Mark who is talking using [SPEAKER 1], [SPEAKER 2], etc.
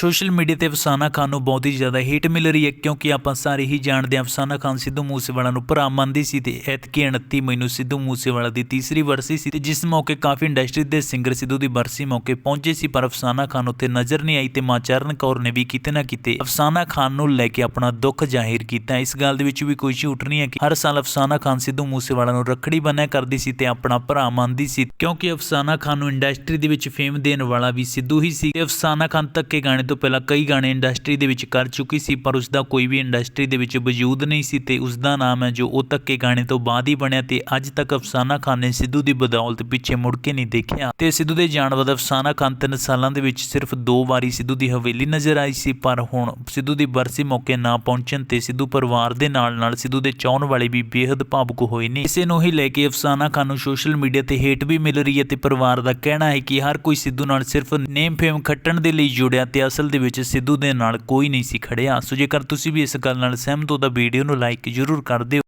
[SPEAKER 1] Social media ਤੇ ਅਫਸਾਨਾ ਖਾਨ ਨੂੰ ਬਹੁਤ ਹੀ ਜ਼ਿਆਦਾ ਹੀਟ ਮਿਲ ਰਹੀ ਹੈ ਕਿਉਂਕਿ ਆਪਾਂ ਸਾਰੇ ਹੀ ਜਾਣਦੇ ਹਾਂ ਅਫਸਾਨਾ ਖਾਨ ਸਿੱਧੂ ਮੂਸੇਵਾਲਾ ਨੂੰ ਭਰਾ ਮੰਨਦੀ ਸੀ ਤੇ ਐਤਕੀ 29 ਮਈ ਨੂੰ ਸਿੱਧੂ ਮੂਸੇਵਾਲਾ ਦੀ ਤੀਸਰੀ ਵਰਸੀ ਸੀ ਤੇ ਜਿਸ ਮੌਕੇ ਕਾਫੀ ਇੰਡਸਟਰੀ ਦੇ ਸਿੰਗਰ ਸਿੱਧੂ ਦੀ ਵਰਸੀ ਮੌਕੇ ਪਹੁੰਚੇ ਸੀ, ਪਰ ਅਫਸਾਨਾ ਖਾਨ ਉੱਤੇ ਨਜ਼ਰ ਨਹੀਂ ਆਈ ਤੇ ਮਾਂ ਚਰਨ ਕੌਰ ਨੇ ਵੀ ਕਿਤੇ ਨਾ ਕਿਤੇ ਅਫਸਾਨਾ ਖਾਨ ਨੂੰ ਲੈ ਕੇ ਆਪਣਾ ਦੁੱਖ ਜ਼ਾਹਿਰ ਕੀਤਾ। ਇਸ ਗੱਲ ਦੇ ਵਿੱਚ ਵੀ ਕੋਈ ਝੂਠ ਨਹੀਂ ਹੈ ਕਿ ਹਰ ਸਾਲ ਅਫਸਾਨਾ ਖਾਨ ਸਿੱਧੂ ਮੂਸੇਵਾਲਾ ਨੂੰ ਰੱਖੜੀ ਬੰਨਿਆ ਕਰਦੀ ਸੀ ਤੇ ਆਪਣਾ ਭਰਾ ਮੰਨਦੀ ਸੀ, ਕਿਉਂਕਿ ਅਫਸਾਨਾ ਖਾਨ ਨੂੰ ਇੰਡਸਟਰੀ ਦੇ ਵਿੱਚ ਫੇਮ ਦੇਣ ਵਾਲਾ ਵੀ ਸਿੱਧੂ ਹੀ ਸੀ। ਤੇ ਅਫਸਾਨਾ ਖਾਨ ਤੱਕੇ ਗਾਣੇ ਤੋਂ ਪਹਿਲਾਂ ਕਈ ਗਾਣੇ ਇੰਡਸਟਰੀ ਦੇ ਵਿੱਚ ਕਰ ਚੁੱਕੀ ਸੀ, ਪਰ ਉਸ ਦਾ ਕੋਈ ਵੀ ਇੰਡਸਟਰੀ ਦੇ ਵਿੱਚ ਵਜੂਦ ਨਹੀਂ ਸੀ ਤੇ ਉਸ ਦਾ ਨਾਮ ਹੈ ਜੋ ਉਹ ਤੱਕੇ ਗਾਣੇ ਤੋਂ ਬਾਅਦ ਹੀ ਬਣਿਆ ਤੇ ਅੱਜ ਤੱਕ ਅਫਸਾਨਾ ਖਾਨ ਨੇ ਸਿੱਧੂ ਦੀ ਬਦੌਲਤ ਪਿੱਛੇ ਮੁੜ ਕੇ ਨਹੀਂ ਦੇਖਿਆ। ਤੇ ਸਿੱਧੂ ਦੇ ਜਾਣ ਬਾਅਦ ਅਫਸਾਨਾ ਖਾਨ ਤਿੰਨ ਸਾਲਾਂ ਦੇ ਵਿੱਚ ਸਿਰਫ ਦੋ ਵਾਰੀ ਸਿੱਧੂ ਦੀ ਹਵੇਲੀ ਨਜ਼ਰ ਆਈ ਸੀ, ਪਰ ਹੁਣ ਸਿੱਧੂ ਦੀ ਬਰਸੀ ਮੌਕੇ ਨਾ ਪਹੁੰਚਣ ਤੇ ਸਿੱਧੂ ਪਰਿਵਾਰ ਦੇ ਨਾਲ ਨਾਲ ਸਿੱਧੂ ਦੇ ਚਾਹਣ ਵਾਲੇ ਵੀ ਬੇहद ਭਾਵੁਕ ਹੋਏ ਨੇ। ਇਸੇ ਨੂੰ ਹੀ ਲੈ ਕੇ ਅਫਸਾਨਾ ਖਾਨ ਨੂੰ ਸੋਸ਼ਲ ਮੀਡੀਆ ਤੇ ਹੇਟ ਵੀ ਮਿਲ ਰਹੀ ਹੈ ਤੇ ਪਰਿਵਾਰ ਦਾ ਕਹਿਣਾ ਹੈ ਕਿ ਹਰ ਕੋਈ ਸਿੱਧੂ ਨਾਲ ਸਿਰਫ ਨੇਮ ਫੇਮ ਖੱਟਣ ਦੇ ਲਈ ਜੁੜਿਆ ਤੇ ਅਸਲ ਦੇ ਵਿੱਚ ਸਿੱਧੂ ਦੇ ਨਾਲ ਕੋਈ ਨਹੀਂ ਸੀ ਖੜਿਆ। ਸੋ ਜੇਕਰ ਤੁਸੀਂ ਵੀ ਇਸ ਗੱਲ ਨਾਲ ਸਹਿਮਤ ਹੋ ਤਾਂ ਵੀਡੀਓ ਨੂੰ ਲਾਈਕ ਜ਼ਰੂਰ ਕਰ ਦਿਓ।